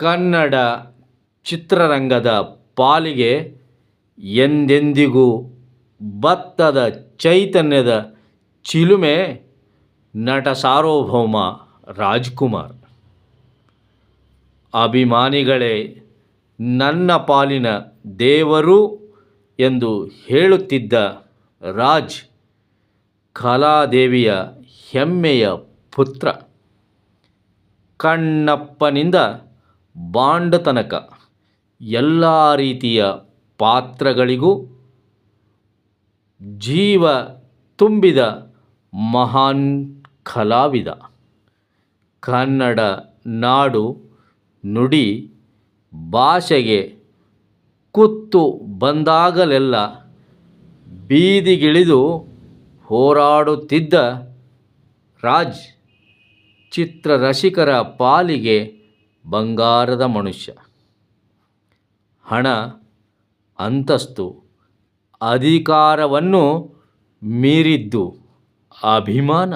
ಕನ್ನಡ ಚಿತ್ರರಂಗದ ಪಾಲಿಗೆ ಎಂದೆಂದಿಗೂ ಬತ್ತದ ಚೈತನ್ಯದ ಚಿಲುಮೆ ನಟ ಸಾರ್ವಭೌಮ ರಾಜ್ಕುಮಾರ್. ಅಭಿಮಾನಿಗಳೇ, ನನ್ನ ಪಾಲಿನ ದೇವರು ಎಂದು ಹೇಳುತ್ತಿದ್ದ ರಾಜ್, ಕಲಾದೇವಿಯ ಹೆಮ್ಮೆಯ ಪುತ್ರ. ಕಣ್ಣಪ್ಪನಿಂದ ಬಾಂಡ ತನಕ ಎಲ್ಲ ರೀತಿಯ ಪಾತ್ರಗಳಿಗೂ ಜೀವ ತುಂಬಿದ ಮಹಾನ್ ಕಲಾವಿದ. ಕನ್ನಡ ನಾಡು ನುಡಿ ಭಾಷೆಗೆ ಕುತ್ತು ಬಂದಾಗಲೆಲ್ಲ ಬೀದಿಗಿಳಿದು ಹೋರಾಡುತ್ತಿದ್ದ ರಾಜ್ ಚಿತ್ರರಸಿಕರ ಪಾಲಿಗೆ ಬಂಗಾರದ ಮನುಷ್ಯ. ಹಣ ಅಂತಸ್ತು ಅಧಿಕಾರವನ್ನು ಮೀರಿದ್ದು ಅಭಿಮಾನ.